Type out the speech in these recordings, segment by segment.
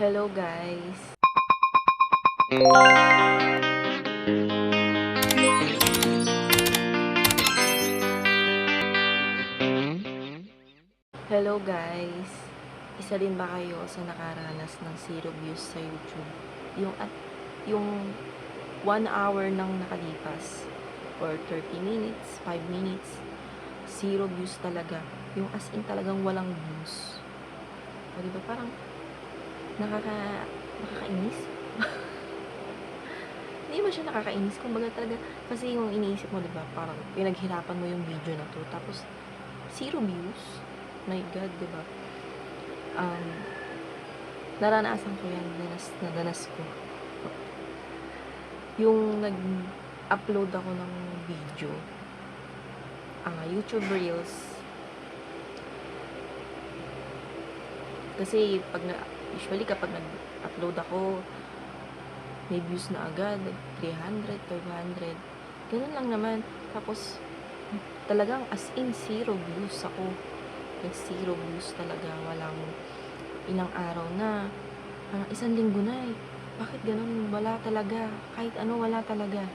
Hello guys. Hello guys. Isa din ba kayo sa nakaranas ng zero views sa YouTube? Yung at yung 1 hour nang nakalipas or 30 minutes, 5 minutes, zero views talaga. Yung as in talagang walang views. O diba parang nakaka nakakainis? Hindi ba siya nakakainis? Kumbaga talaga, kasi yung iniisip mo, diba, parang pinaghirapan mo yung video na to, tapos zero views. My God, diba? Um, naranasan ko yan, danas, nadanas ko. Yung nag-upload ako ng video, ah YouTube Reels, kasi pag na, usually kapag nag-upload ako, may views na agad, like 300, 500, ganun lang naman. Tapos, talagang as in zero views ako. Like zero views talaga, walang ilang araw na. Parang isang linggo na eh. Bakit ganun? Wala talaga. Kahit ano, wala talaga.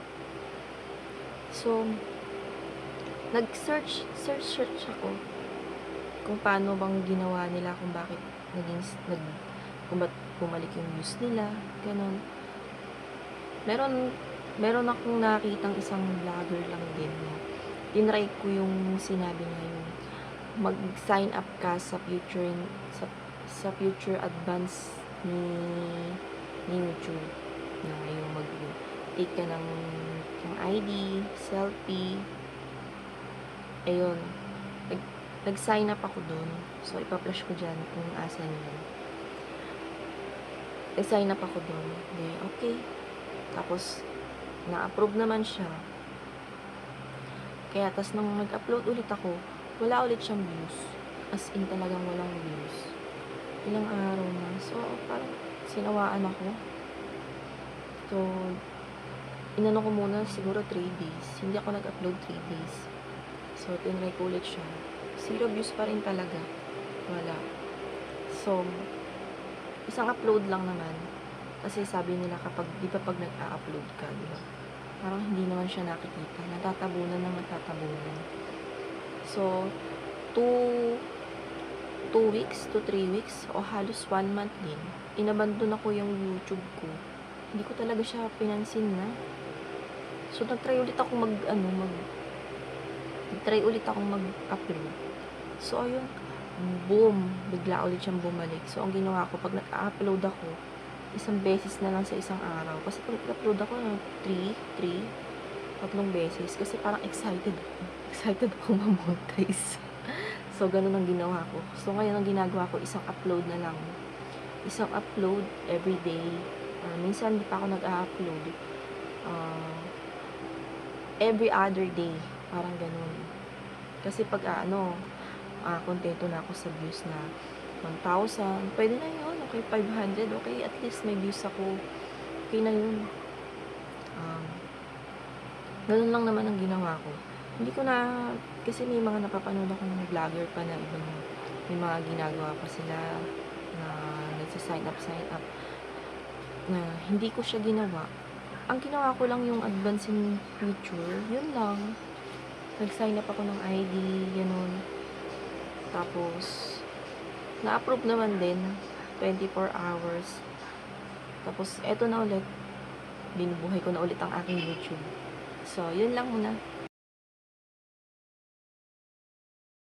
So, nag-search, search, search ako kung paano bang ginawa nila, kung bakit naging, nag, bumalik yung views nila, ganun. Meron, meron akong nakitang isang vlogger lang din na tinry ko yung sinabi niya yung mag-sign up ka sa future sa, sa future advance ni, ni YouTube na yung mag take ka ng, ng ID, selfie, ayun, nag, nag-sign up ako doon. So, ipa-flash ko dyan kung asan yun. Nag-sign up ako doon. Okay, okay. Tapos, na-approve naman siya. Kaya, tas nung nag-upload ulit ako, wala ulit siyang views. As in, talagang walang views. Ilang araw na. So, parang sinawaan ako. So, inano ko muna siguro 3 days. Hindi ako nag-upload 3 days. So, tinry ko ulit siya. Zero views pa rin talaga. Wala. So, isang upload lang naman. Kasi sabi nila kapag, di ba pag nag-a-upload ka, di ba? Parang hindi naman siya nakikita. Natatabunan ng natatabunan. So, two, two weeks to three weeks o halos one month din, inabandon ako yung YouTube ko. Hindi ko talaga siya pinansin na. So, nag-try ulit ako mag, ano, mag, nag-try ulit akong mag-upload. So, ayun, boom, bigla ulit siyang bumalik. So, ang ginawa ko, pag nag-upload ako, isang beses na lang sa isang araw. Kasi pag nag-upload ako, 3, 3, tatlong beses. Kasi parang excited ako. Excited ako ma-monetize. so, ganun ang ginawa ko. So, ngayon ang ginagawa ko, isang upload na lang. Isang upload every day. Ah, minsan, hindi pa ako nag-upload. Ah, every other day. Parang ganun. Kasi pag ah, ano, ah, kontento na ako sa views na 1,000, pwede na yun. Okay, 500. Okay, at least may views ako. Okay na yun. Um, ganun lang naman ang ginawa ko. Hindi ko na, kasi may mga napapanood akong vlogger pa na ibang, may mga ginagawa pa sila na nagsa-sign up, sign up, na hindi ko siya ginawa. Ang ginawa ko lang yung advancing feature, yun lang. Nag-sign up ako ng ID, ganun. Tapos, na-approve naman din, 24 hours. Tapos, eto na ulit, binubuhay ko na ulit ang aking YouTube. So, yun lang muna.